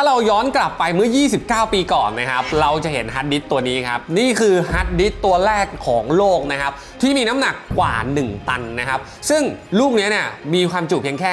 ถ้าเราย้อนกลับไปเมื่อ 29 ปีก่อนนะครับ เราจะเห็นฮาร์ดดิสตัวนี้ครับ นี่คือฮาร์ดดิสตัวแรกของโลกนะครับ ที่มีน้ำหนักกว่า 1 ตันนะครับ ซึ่งลูกนี้เนี่ยมีความจุเพียงแค่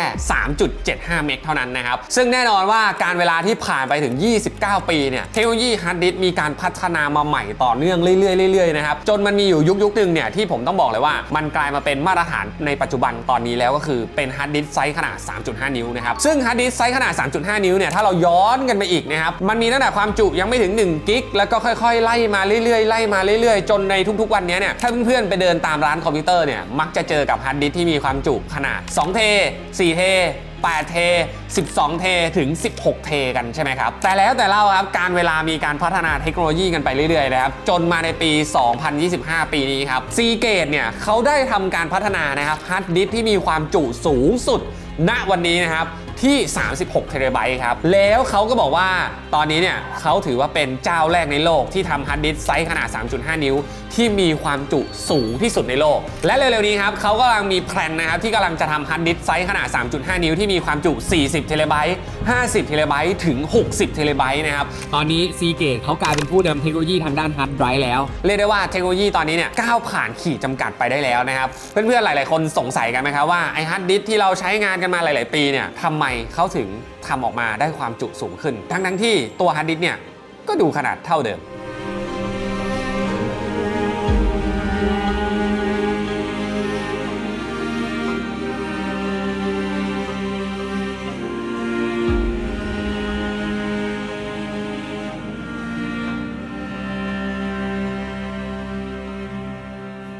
3.75 เมกเท่านั้นนะครับ ซึ่งแน่นอนว่าการเวลาที่ผ่านไปถึง 29 ปีเนี่ยเทคโนโลยีฮาร์ดดิสก์มีการพัฒนามาใหม่ต่อเนื่องเรื่อยๆเรื่อยๆนะครับจนมันมีอยู่ยุคยุคหนึ่งเนี่ยที่ผมต้องบอกเลยว่ามันกลายมาเป็นมาตรฐานในปัจจุบันตอนนี้แล้วก็คือเป็นฮาร์ดดิสก์ไซส์ขนาด 3.5 นิ้วนะครับซึ่งฮาร์ดดิสไซส์ขนาด 3.5 นิ้วเนี่ยถ้าเราย้อนกันไปอีกนะครับ มันมีตั้งแต่ความจุยังไม่ถึง1กิกแล้วก็ค่อยๆ ไล่มาเรื่อยๆ ไล่มาเรื่อยๆ จนในทุกๆ วันนี้เนี่ย ถ้าเพื่อนๆ ไปเดินตามร้านคอมพิวเตอร์เนี่ย มักจะเจอกับฮาร์ดดิสก์ที่มีความจุขนาด2เท4เท8เท 12 เท ถึง 16 เท กันใช่ไหมครับ แต่แล้วแต่เล่าครับ การเวลามีการพัฒนาเทคโนโลยีกันไปเรื่อยๆนะครับ จนมาในปี 2025 ปีนี้ครับซีเกตเนี่ยเขาได้ทำการพัฒนานะครับฮาร์ดดิสก์ที่มีความจุสูงสุด ณ วันนี้นะครับ ที่ 36 เทราไบต์ครับ แล้วเขาก็บอกว่าตอนนี้เนี่ยเขาถือว่าเป็นเจ้าแรกในโลกที่ทำฮาร์ดดิสก์ไซส์ขนาด 3.5 นิ้ว ที่มีความจุสูงที่สุดในโลก และเร็วๆนี้ครับเขากำลังมีแพลนนะครับที่กำลังจะทำฮาร์ดดิสก์ไซส์ขนาด 3.5 นิ้วที่มีความจุ 40 เทราไบต์ 50 เทราไบต์ถึง 60 เทราไบต์นะครับ ตอนนี้ซีเกตเขากลายเป็นผู้นำเทคโนโลยีทางด้านฮาร์ดไดรฟ์แล้ว เรียกได้ว่าเทคโนโลยีตอนนี้เนี่ยก้าวผ่านขีดจำกัดไปได้แล้วนะครับ เพื่อนๆหลาย ๆ คนสงสัยกันไหมครับว่าไอฮาร์ดดิสที่เราใช้งานกันมาหลาย ๆ ปีเนี่ยทำไมเขาถึงทำออกมาได้ความจุสูงขึ้น ทั้งๆที่ตัวฮาร์ดดิสเนี่ยก็ดูขนาดเท่าเดิม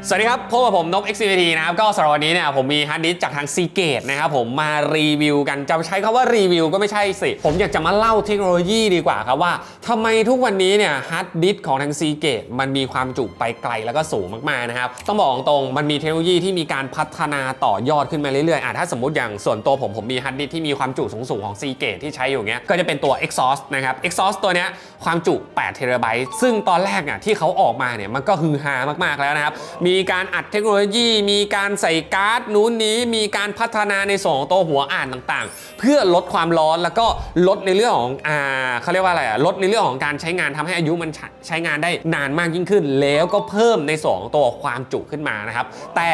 สวัสดีครับพบกับผมนก XCVT นะครับ ก็สำหรับวันนี้เนี่ยผมมีฮาร์ดดิสจากทาง c ีเกตนะครับผมมารีวิวกันจะใช้คำว่ารีวิวก็ไม่ใช่สิ ผมอยากจะมาเล่าเทคโนโลยีดีกว่าครับว่าทำไมทุกวันนี้เนี่ยฮาร์ดดิสของทาง c ีเกตมันมีความจุไปไกลแล้วก็สูงมากๆนะครับ ต้องบอกตรงๆมันมีเทคโนโลยีที่มีการพัฒนาต่อยอดขึ้นมาเรื่อยๆอะถ้าสมมติอย่างส่วนตัวผมผมมีฮาร์ดดิสที่มีความจุสูงๆของ c ีเกตที่ใช้อยู่เนี้ยก็จะเป็นตัว Exhaust นะครับ Exhaust ตัวเนี้ยความจุ8เทราไบต์ซึ่งตอนแรกเนี่ยที่เขาออกมาเนี่ยมันก็ฮือฮามากๆแล้วนะครับมีีการอัดเทคโนโลยี มีการใส่การ์ดนู้นนี้มีการพัฒนาในส่วนของตัวหัวอ่านต่างๆ เพื่อลดความร้อนแล้วก็ลดในเรื่องของอ่าเขาเรียกว่าอะไรอะลดในเรื่องของการใช้งานทำให้อายุมันใช้ใช้งานได้นานมากยิ่งขึ้น แล้วก็เพิ่มในส่วนของตัวความจุขึ้นมานะครับแต่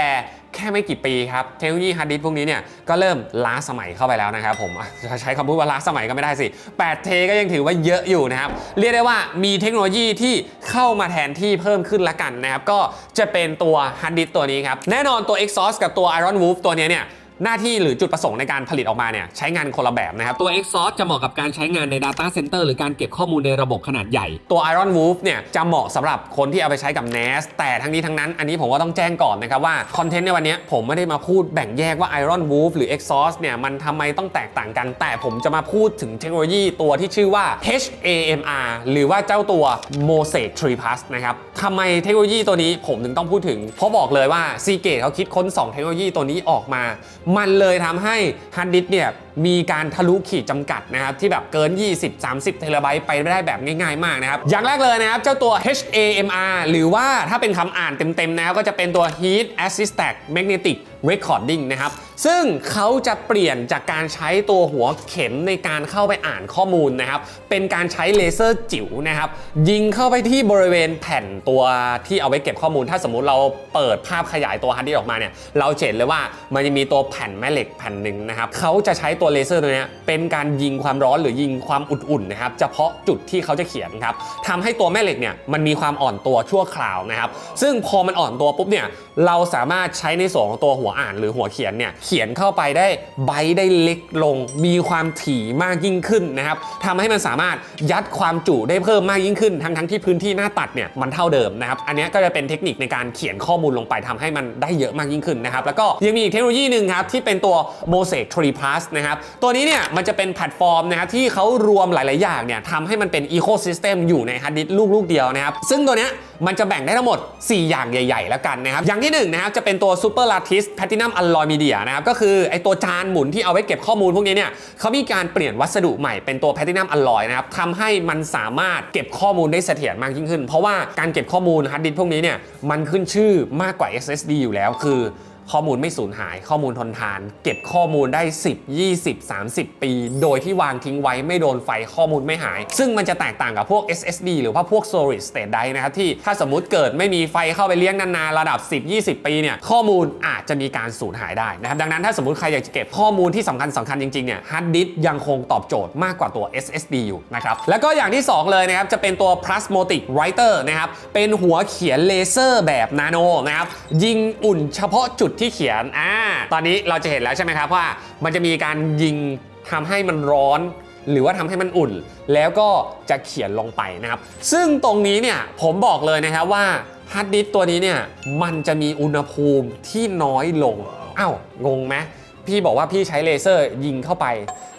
แค่ไม่กี่ปีครับ เทคโนโลยีฮาร์ดดิสก์พวกนี้เนี่ยก็เริ่มล้าสมัยเข้าไปแล้วนะครับผมจะใช้คำพูดว่าล้าสมัยก็ไม่ได้สิ8เทก็ยังถือว่าเยอะอยู่นะครับ เรียกได้ว่ามีเทคโนโลยีที่เข้ามาแทนที่เพิ่มขึ้นละกันนะครับ ก็จะเป็นตัวฮาร์ดดิสก์ตัวนี้ครับ แน่นอนตัว Exhaust กับตัว Iron Wolf ตัวนี้เนี่ย หน้าที่หรือจุดประสงค์ในการผลิตออกมาเนี่ยใช้งานคนละแบบนะครับตัว Exhaust จะเหมาะกับการใช้งานใน Data Center หรือการเก็บข้อมูลในระบบขนาดใหญ่ ตัว Iron Wolf เนี่ยจะเหมาะสำหรับคนที่เอาไปใช้กับ NAS แต่ทั้งนี้ทั้งนั้นอันนี้ผมก็ต้องแจ้งก่อนนะครับว่าคอนเทนต์ในวันนี้ผมไม่ได้มาพูดแบ่งแยกว่า Iron Wolf หรือ Exhaust เนี่ยมันทำไมต้องแตกต่างกัน แต่ผมจะมาพูดถึงเทคโนโลยีตัวที่ชื่อว่า HAMR หรือว่าเจ้าตัว Mosaic 3 Plus นะครับทำไมเทคโนโลยีตัวนี้ผมถึงต้องพูดถึงเพราะบอกเลยว่า Seagate เขาคิดค้น 2 เทคโนโลยีตัวนี้ออกมามันเลยทำให้ฮาร์ดดิสก์เนี่ยมีการทะลุขีดจำกัดนะครับที่แบบเกิน 20-30 เทราไบต์ไปได้แบบง่ายๆมากนะครับ อย่างแรกเลยนะครับ เจ้าตัว HAMR หรือว่าถ้าเป็นคำอ่านเต็มๆนะครับก็จะเป็นตัว Heat Assisted Magnetic Recording นะครับ ซึ่งเขาจะเปลี่ยนจากการใช้ตัวหัวเข็มในการเข้าไปอ่านข้อมูลนะครับ เป็นการใช้เลเซอร์จิ๋วนะครับ ยิงเข้าไปที่บริเวณแผ่นตัวที่เอาไว้เก็บข้อมูล ถ้าสมมุติเราเปิดภาพขยายตัวฮาร์ดดิสก์ออกมาเนี่ย เราเห็นเลยว่ามันจะมีตัวแผ่นแม่เหล็กแผ่นหนึ่งนะครับเขาจะใช้ตัวเลเซอร์ตัวนี้เป็นการยิงความร้อนหรือยิงความอุ่นๆนะครับเฉพาะจุดที่เขาจะเขียนครับทำให้ตัวแม่เหล็กเนี่ยมันมีความอ่อนตัวชั่วคราวนะครับ ซึ่งพอมันอ่อนตัวปุ๊บเนี่ยเราสามารถใช้ในส่วนของตัวหัวอ่านหรือหัวเขียนเนี่ยเขียนเข้าไปได้ไบได้เล็กลง มีความถี่มากยิ่งขึ้นนะครับทำให้มันสามารถยัดความจุได้เพิ่มมากยิ่งขึ้น ทั้งทั้งที่พื้นที่หน้าตัดเนี่ยมันเท่าเดิมนะครับอันนี้ก็จะเป็นเทคนิคในการเขียนข้อมูลลงไปทำให้มันได้เยอะมากยิ่งขึ้นนะครับแล้วก็ยังมีอีกเทคโนโลยีหนึ่งครับที่เป็นตัว Mosaic 3 Plus นะครับตัวนี้เนี่ยมันจะเป็นแพลตฟอร์มนะครับที่เขารวมหลาย ๆ อย่างเนี่ยทำให้มันเป็นอีโคซิสเต็มอยู่ในฮาร์ดดิสก์ลูก ๆ เดียวนะครับซึ่งตัวเนี้ยมันจะแบ่งได้ทั้งหมด 4 อย่างใหญ่ ๆ แล้วกันนะครับอย่างที่1นะครับจะเป็นตัว Super Lattice Platinum Alloy Media นะครับก็คือไอตัวจานหมุนที่เอาไว้เก็บข้อมูลพวกนี้เนี่ยเขามีการเปลี่ยนวัสดุใหม่เป็นตัวแพลตินัมอัลลอยนะครับทำให้มันสามารถเก็บข้อมูลได้เสถียรมากยิ่งขึ้น เพราะว่าการเก็บข้อมูลฮาร์ดดิสก์พวกนี้เนี่ยมันขึ้นชื่อมากกว่า SSD อยู่แล้วคือ ข้อมูลไม่สูญหาย ข้อมูลทนทาน เก็บข้อมูลได้ 10 20 30 ปี โดยที่วางทิ้งไว้ไม่โดนไฟข้อมูลไม่หาย ซึ่งมันจะแตกต่างกับพวก SSD หรือว่าพวก solid state drive นะครับที่ถ้าสมมุติเกิดไม่มีไฟเข้าไปเลี้ยงนานๆระดับ 10 20 ปีเนี่ยข้อมูลอาจจะมีการสูญหายได้นะครับดังนั้นถ้าสมมติใครอยากจะเก็บข้อมูลที่สำคัญสำคัญจริงๆเนี่ยฮาร์ดดิสยังคงตอบโจทย์มากกว่าตัว SSD อยู่นะครับแล้วก็อย่างที่ 2 เลยนะครับจะเป็นตัว Plasmatic Writer นะครับเป็นหัวเขียนเลเซอร์แบบนาโนนะครับยิงอุ่นเฉพาะจุดที่เขียนอ่าตอนนี้เราจะเห็นแล้วใช่ไหมครับว่า มันจะมีการยิงทำให้มันร้อน หรือว่าทำให้มันอุ่น แล้วก็จะเขียนลงไปนะครับ ซึ่งตรงนี้เนี่ยผมบอกเลยนะครับว่าฮาร์ดดิสตัวนี้เนี่ยมันจะมีอุณหภูมิที่น้อยลงอ้าวงงไหมพี่บอกว่าพี่ใช้เลเซอร์ยิงเข้าไป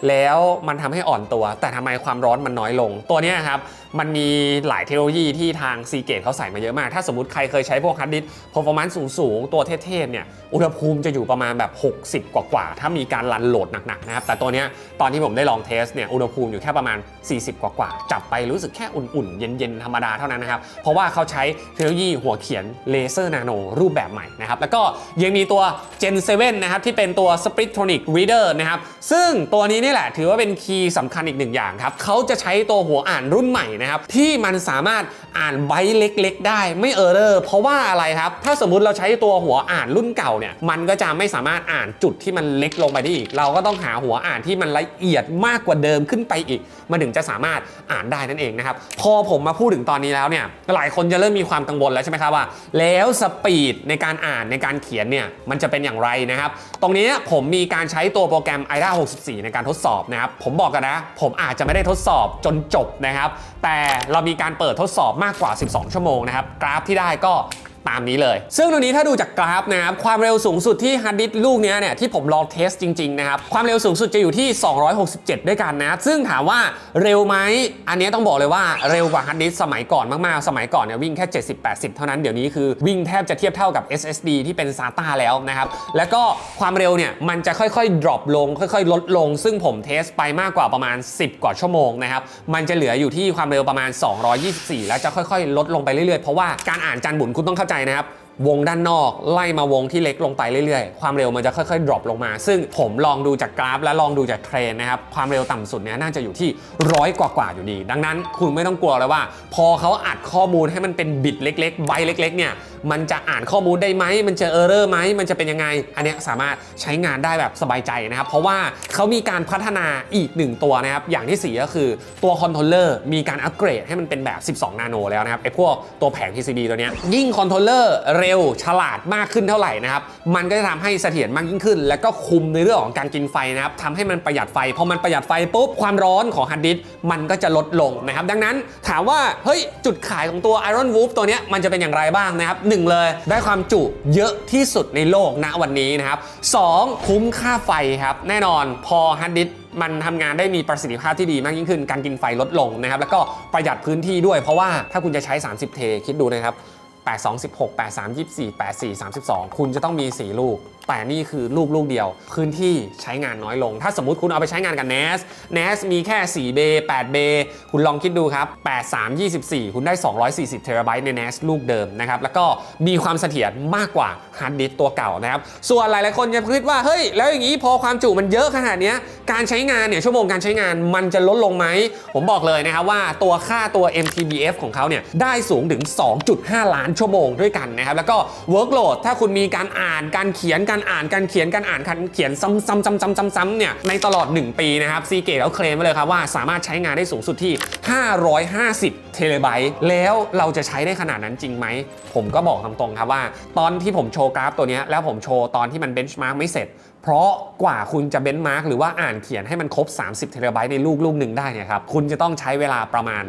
แล้วมันทำให้อ่อนตัว แต่ทำไมความร้อนมันน้อยลง ตัวนี้ครับ มันมีหลายเทคโนโลยีที่ทางซีเกตเขาใส่มาเยอะมาก ถ้าสมมติใครเคยใช้พวกฮาร์ดดิสก์ performance สูงๆ ตัวเทพๆเนี่ย อุณหภูมิจะอยู่ประมาณแบบ 60 กว่าๆ ถ้ามีการรันโหลดหนักๆ นะครับ แต่ตัวเนี้ยตอนที่ผมได้ลองเทสเนี่ย อุณหภูมิอยู่แค่ประมาณ 40 กว่าๆ จับไปรู้สึกแค่อุ่นๆ เย็นๆ ธรรมดาเท่านั้นนะครับ เพราะว่าเขาใช้เทคโนโลยีหัวเขียนเลเซอร์นาโนรูปแบบใหม่นะครับ แล้วก็ยังมีตัว Gen 7 นะครับที่เป็นตัว Splittronic Reader นะครับ ซึ่งตัวนี้นี่แหละถือว่าเป็นคีย์สำคัญอีกหนึ่งอย่างครับเขาจะใช้ตัวหัวอ่านรุ่นใหม่นะครับที่มันสามารถอ่านไบต์เล็ก ๆ ได้ไม่เออร์เรอร์เพราะว่าอะไรครับ ถ้าสมมุติเราใช้ตัวหัวอ่านรุ่นเก่าเนี่ยมันก็จะไม่สามารถอ่านจุดที่มันเล็กลงไปได้อีก เราก็ต้องหาหัวอ่านที่มันละเอียดมากกว่าเดิมขึ้นไปอีก มันถึงจะสามารถอ่านได้นั่นเองนะครับพอผมมาพูดถึงตอนนี้แล้วเนี่ยหลายคนจะเริ่มมีความกังวลแล้วใช่ไหมครับว่า แล้วสปีดในการอ่านในการเขียนเนี่ยมันจะเป็นอย่างไรนะครับตรงนี้ผมมีการใช้ตัวโปรแกรม IDA 64 ในการทดสอบนะครับผมบอกกันนะ ผมอาจจะไม่ได้ทดสอบจนจบนะครับแต่เรามีการเปิดทดสอบมากกว่า 12 ชั่วโมงนะครับ กราฟที่ได้ก็ ตามนี้เลย ซึ่งตรงนี้ถ้าดูจากกราฟนะครับความเร็วสูงสุดที่ฮาร์ดดิสก์ลูกนี้เนี่ยที่ผมลองเทสจริงๆนะครับความเร็วสูงสุดจะอยู่ที่ 267 ด้วยกันนะซึ่งถามว่าเร็วไหมอันนี้ต้องบอกเลยว่าเร็วกว่าฮาร์ดดิสก์สมัยก่อนมากๆ สมัยก่อนเนี่ยวิ่งแค่ 70-80 เท่านั้นเดี๋ยวนี้คือวิ่งแทบจะเทียบเท่ากับ SSD ที่เป็น SATA แล้วนะครับแล้วก็ความเร็วเนี่ยมันจะค่อยๆ drop ลง ค่อยๆ ลดลง ซึ่งผมเทสไปมากกว่าประมาณ 10 กว่าชั่วโมงนะครับมันจะเหลืออยู่ที่ความเร็วประมาณ 224 แล้วจะค่อยๆ ลดลงไปเรื่อยๆเพราะว่าการอ่านจานบุญคุณต้องเข้าใจนะครับ วงด้านนอก ไล่มาวงที่เล็กลงไปเรื่อยๆ ความเร็วมันจะค่อยๆ drop ลงมา ซึ่งผมลองดูจากกราฟและลองดูจากเทรนนะครับ ความเร็วต่ำสุดเนี่ยน่าจะอยู่ที่ร้อยกว่าๆอยู่ดี ดังนั้นคุณไม่ต้องกลัวเลยว่า พอเขาอัดข้อมูลให้มันเป็นบิตเล็กๆ ใบเล็ก ๆ เนี่ย มันจะอ่านข้อมูลได้ไหม มันจะเออร์เรอร์ไหม มันจะเป็นยังไง อันนี้สามารถใช้งานได้แบบสบายใจนะครับ เพราะว่าเขามีการพัฒนาอีกหนึ่งตัวนะครับ อย่างที่สี่ก็คือตัวคอนโทรลเลอร์มีการอัปเกรดให้มันเป็นแบบ 12 นาโนแล้วนะครับไอ้พวกตัวแผง PCB ตัวเนี้ยยิ่งคอนโทรลเลอร์เเร็วฉลาดมากขึ้นเท่าไหร่นะครับมันก็จะทำให้เสถียรมากยิ่งขึ้น แล้วก็คุมในเรื่องของการกินไฟนะครับทำให้มันประหยัดไฟพอมันประหยัดไฟปุ๊บความร้อนของฮาร์ดดิสก์มันก็จะลดลงนะครับดังนั้นถามว่าเฮ้ยจุดขายของตัว Iron Wolf ตัวนี้มันจะเป็นอย่างไรบ้างนะครับหนึ่งเลยได้ความจุเยอะที่สุดในโลกณวันนี้นะครับสองคุ้มค่าไฟครับแน่นอนพอฮาร์ดดิสก์มันทำงานได้มีประสิทธิภาพที่ดีมากยิ่งขึ้น การกินไฟลดลงนะครับ แล้วก็ประหยัดพื้นที่ด้วย เพราะว่าถ้าคุณจะใช้ 30 เท คิดดูนะครับ 8 2 16 8 3 24 8 4 32 คุณจะต้องมี 4 ลูกแต่นี่คือลูกลูกเดียว พื้นที่ใช้งานน้อยลง ถ้าสมมติคุณเอาไปใช้งานกับ NAS NAS มีแค่4เบ8เบคุณลองคิดดูครับ 8 3 24 คุณได้ 240 เทราไบต์ใน NAS ลูกเดิมนะครับ แล้วก็มีความเสถียรมากกว่าฮาร์ดดิสตัวเก่านะครับ ส่วนหลายๆคนจะคิดว่า เฮ้ย แล้วอย่างนี้พอความจุมันเยอะขนาดนี้ การใช้งานเนี่ยชั่วโมงการใช้งานมันจะลดลงไหม ผมบอกเลยนะครับว่าตัวค่าตัว MTBF ของเขาเนี่ยได้สูงถึง 2.5 ล้านชั่วโมงด้วยกันนะครับ แล้วก็ workload ถ้าคุณมีการอ่านการเขียนการการอ่านการเขียนการอ่านการเขียนซ้ำๆๆๆๆเนี่ยในตลอด 1 ปีนะครับซีเกตเขาเคลมไว้เลยครับว่าสามารถใช้งานได้สูงสุดที่ 550 เทเลไบต์แล้วเราจะใช้ได้ขนาดนั้นจริงไหม ผมก็บอกตรงๆครับว่า ตอนที่ผมโชว์กราฟตัวนี้แล้วผมโชว์ตอนที่มันเบนช์มาร์กไม่เสร็จ เพราะกว่าคุณจะเบนช์มาร์กหรือว่าอ่านเขียนให้มันครบ 30เทเลไบต์ในลูกลูกหนึ่งได้เนี่ยครับคุณจะต้องใช้เวลาประมาณ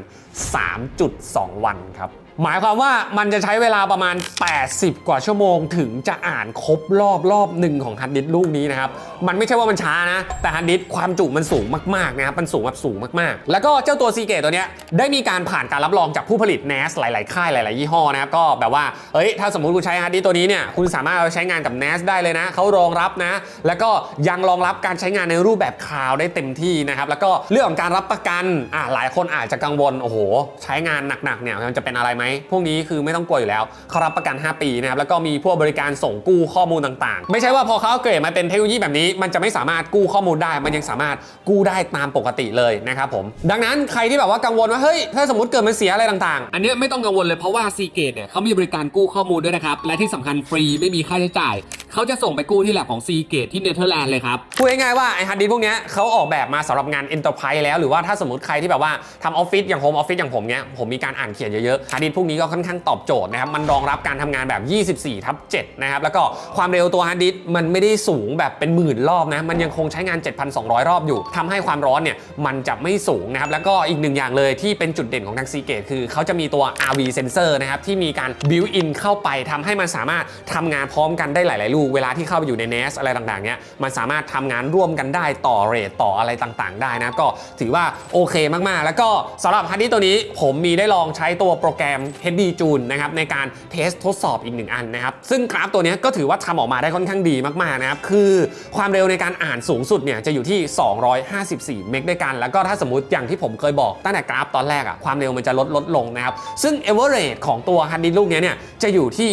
3.2 วันครับหมายความว่ามันจะใช้เวลาประมาณ 80 กว่าชั่วโมง ถึงจะอ่านครบรอบรอบหนึ่งของฮาร์ดดิสก์ลูกนี้นะครับ มันไม่ใช่ว่ามันช้านะ แต่ฮาร์ดดิสก์ความจุมันสูงมากๆนะครับ มันสูงแบบสูงมากๆ แล้วก็เจ้าตัวซีเกตตัวเนี้ยได้มีการผ่านการรับรองจากผู้ผลิต NAS หลาย ๆ ค่ายหลาย ๆ ยี่ห้อนะครับ ก็แบบว่า เฮ้ย ถ้าสมมติคุณใช้ฮาร์ดดิสก์ตัวนี้เนี่ย คุณสามารถเอาใช้งานกับ NAS ได้เลยนะ เขารองรับนะแล้วก็ยังรองรับการใช้งานในรูปแบบคลาวได้เต็มที่นะครับ แล้วก็เรื่องของการรับประกันอ่าหลายคนอาจจะกังวล โอ้โห ใช้งานหนักๆเนี่ยมันจะเป็นอะไรไหม พวกนี้คือไม่ต้องกลัวอยู่แล้วเขารับประกัน 5 ปีนะครับ แล้วก็มีพวกบริการส่งกู้ข้อมูลต่างๆ ไม่ใช่ว่าพอเขาเกรดมาเป็นเทคโนโลยีแบบนี้ มันจะไม่สามารถกู้ข้อมูลได้ มันยังสามารถกู้ได้ตามปกติเลยนะครับผม ดังนั้นใครที่แบบว่ากังวลว่า เฮ้ย ถ้าสมมติเกิดมันเสียอะไรต่างๆ อันนี้ไม่ต้องกังวลเลยเพราะว่าซีเกตเนี่ยเขามีบริการกู้ข้อมูลด้วยนะครับ และที่สำคัญฟรีไม่มีค่าใช้จ่าย เขาจะส่งไปกู้ที่แลบของซีเกตที่เนเธอร์แลนด์เลยครับ พูดง่ายๆว่าไอ้ฮาร์ดดิสก์พวกเนี้ยเขาออกแบบมาสำหรับงาน Enterprise แล้วหรือว่าถ้าสมมติใครที่แบบว่าทำออฟฟิศอย่างโฮมออฟฟิศอย่างผมเนี้ยผมมีการอ่านเขียนเยอะๆฮาร์ดดิสก์พวกนี้ก็ค่อนข้างตอบโจทย์นะครับมันรองรับการทำงานแบบ 24ทับ7นะครับแล้วก็ความเร็วตัวฮาร์ดดิสก์มันไม่ได้สูงแบบเป็นหมื่นรอบนะมันยังคงใช้งาน 7,200 รอบอยู่ทำให้ความร้อนเนี่ยมันจะไม่สูงนะครับแล้วก็อีกหนึ่งอย่างเลยที่เป็นจุดเด่นของทาง Seagate คือเขาจะมีตัว RV sensor นะครับที่มีการ built in เข้าไปทำให้มันสามารถทำงานพร้อมกันได้หลายๆลูเวลาที่เข้าไปอยู่ใน NAS อะไรต่างๆเนี้ยมันสามารถทำงานร่วมกันได้ต่อเรทต่ออะไรต่างๆ ได้นะ ก็ถือว่าโอเคมากๆ แล้วก็สำหรับฮาร์ดดิสตัวนี้ผมมีได้ลองใช้ตัวโปรแกรม HD June นะครับในการเทสทดสอบอีกหนึ่งอันนะครับ ซึ่งกราฟตัวนี้ก็ถือว่าทำออกมาได้ค่อนข้างดีมากๆนะครับ คือความเร็วในการอ่านสูงสุดเนี่ยจะอยู่ที่ 254 เมกด้วยกัน แล้วก็ถ้าสมมติอย่างที่ผมเคยบอกตั้งแต่กราฟตอนแรกอะความเร็วมันจะลดลดลงนะครับ ซึ่ง average ของตัวฮาร์ดดิสก์ลูกนี้เนี่ยจะอยู่ที่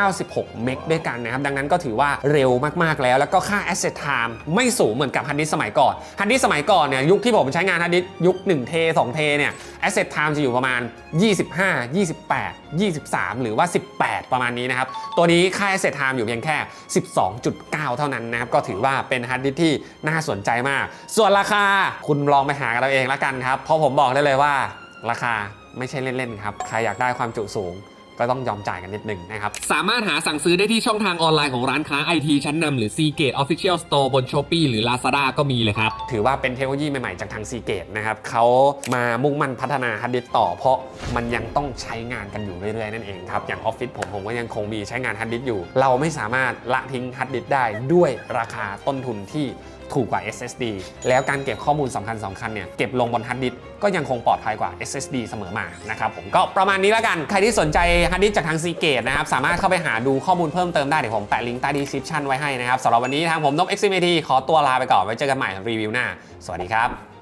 196 เมกด้วยกันนะครับดังนั้นก็ถือว่าเร็วมากๆแล้ว แล้วก็ค่า asset time ไม่สูงเหมือนกับฮาร์ดดิสสมัยก่อนฮาร์ดดิสสมัยก่อนเนี่ยยุคที่ผมใช้งานฮาร์ดดิสยุค1เท2เทเนี่ย asset time จะอยู่ประมาณ 25 28 23 หรือว่า 18 ประมาณนี้นะครับ ตัวนี้ค่า asset time อยู่เพียงแค่ 12.9 เท่านั้นนะครับ ก็ถือว่าเป็นฮาร์ดดิสที่น่าสนใจมาก ส่วนราคาคุณลองไปหากันเอาเองละกันครับ เพราะผมบอกได้เลยว่าราคาไม่ใช่เล่นๆครับ ใครอยากได้ความจุสูง ก็ต้องยอมจ่ายกันนิดหนึ่งนะครับ สามารถหาสั่งซื้อได้ที่ช่องทางออนไลน์ของร้านค้าไอทีชั้นนำหรือ Seagate Official Store บน Shopee หรือ Lazada ก็มีเลยครับ ถือว่าเป็นเทคโนโลยีใหม่ ๆ จากทางซีเกตนะครับเขามามุ่งมั่นพัฒนาฮาร์ดดิสก์ต่อ เพราะมันยังต้องใช้งานกันอยู่เรื่อย ๆ นั่นเองครับ อย่างออฟฟิศผมผมก็ยังคงมีใช้งานฮาร์ดดิสก์อยู่ เราไม่สามารถละทิ้งฮาร์ดดิสก์ได้ด้วยราคาต้นทุนที่ ถูกกว่า SSD แล้วการเก็บข้อมูลสำคัญสคัญเนี่ยเก็บลงบนฮาร์ดดิสก์ก็ยังคงปลอดภัยกว่า SSD เสมอมานะครับผมก็ประมาณนี้แล้วกัน ใครที่สนใจฮาร์ดดิสก์จากทางซีเกตนะครับสามารถเข้าไปหาดูข้อมูลเพิ่มเติมได้เดี๋ยวผมแปะลิงก์ใต้ดีสิฟชันไว้ให้นะครับสำหรับวันนี้ทางผมนก XMT ขอตัวลาไปก่อนไว้เจอกันใหม่รีวิวหน้า สวัสดีครับ